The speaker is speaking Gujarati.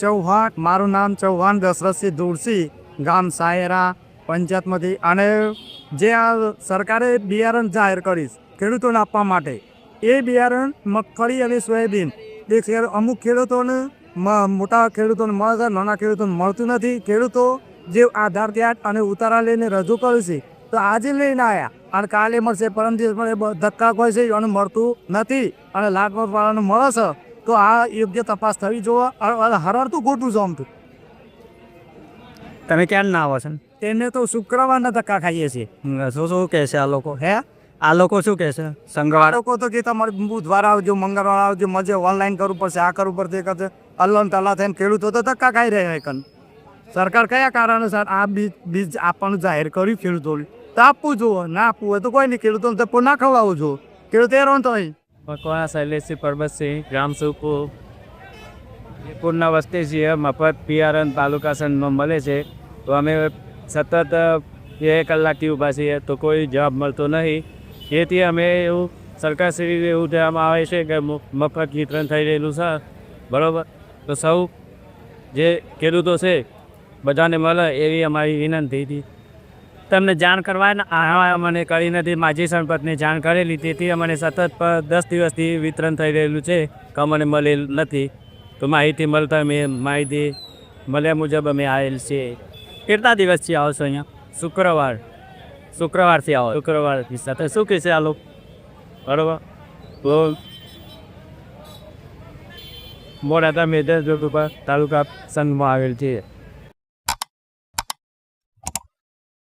ચૌહાણ. મારું નામ ચૌહાણ દશરથસિંહ ધુરસી ગામ સાયરા પંચાયતમાંથી. અને જે આ સરકારે બિયારણ જાહેર કરીશ, ખેડૂતોને આપવા માટે, એ બિયારણ મગફળી અને સોયાબીન. એ અમુક ખેડૂતોને મોટા ખેડૂતોને મળે નાના ખેડૂતોને મળતું નથી. ખેડૂતો જે આધાર કાર્ડ અને ઉતારા લઈને રજૂ કર્યું છે, તો આજે લઈને આવ્યા અને કાલે મળશે, પરમ દિવસ મળે ધક્કા કોઈ છે, અને મળતું નથી. અને વાળાને મળે છે. તો આ યોગ્ય તપાસ થવી જોઈએ હરાડતું ખોટું છે આમતું તમે ક્યાં ના આવો છો? તેને તો શુક્રવારના ધક્કા ખાઈએ છીએ. શું શું કહે છે આ લોકો? હે? આ લોકો શું કહે છે? આ લોકો તો કે તમારે બુધવાર આવજો મંગળવાર આવજો મજે ઓનલાઈન કરવું પડશે આ કરવું પડશે એ કરશે. અલ્લન તલ્લા થઈને ખેડૂતો તો ધક્કા ખાઈ રહ્યા કન. સરકાર કયા કારણે સર આ બીજ બીજ આપવાનું જાહેર કર્યું ખેડૂતોને તો આપવું જુઓ ના આપવું હોય તો કોઈ નહીં. ખેડૂતોને તો ના ખવડાવવું જોઈએ ખેડૂત હેરાન તો અહીં. મકવાણા શૈલેષસિંહ પરબતસિંહ ગ્રામ સુપુ પૂરના વસ્તી છીએ મફત બિયારણ તાલુકા સંઘમાં મળે છે. તો અમે સતત બે કલાકથી ઊભા છીએ, તો કોઈ જવાબ મળતો નહીં. જેથી અમે એવું સરકારશ્રી એવું કહેવામાં આવે છે કે મફત વિતરણ થઈ રહેલું છે. બરાબર? તો સૌ જે ખેડૂતો છે, બધાને મળે એવી અમારી વિનંતી હતી. તમને જાણ કરવાને આ અમને કરી નથી. માજી સંપતને જાણ કરેલી તેથી અમને સતત પર દસ દિવસથી વિતરણ થઈ રહેલું છે. કે અમને મળેલ નથી. તો માહિતી મળતા મેં માહિતી મળ્યા મુજબ અમે આવેલ છે કેટલા દિવસથી આવો છો અહીંયા? શુક્રવાર. શુક્રવારથી આવો. શુક્રવારથી સાથે શું કહેશે આ લોકો? બરાબર. તો મોડાતા મેદર તાલુકા સંઘમાં આવેલ છે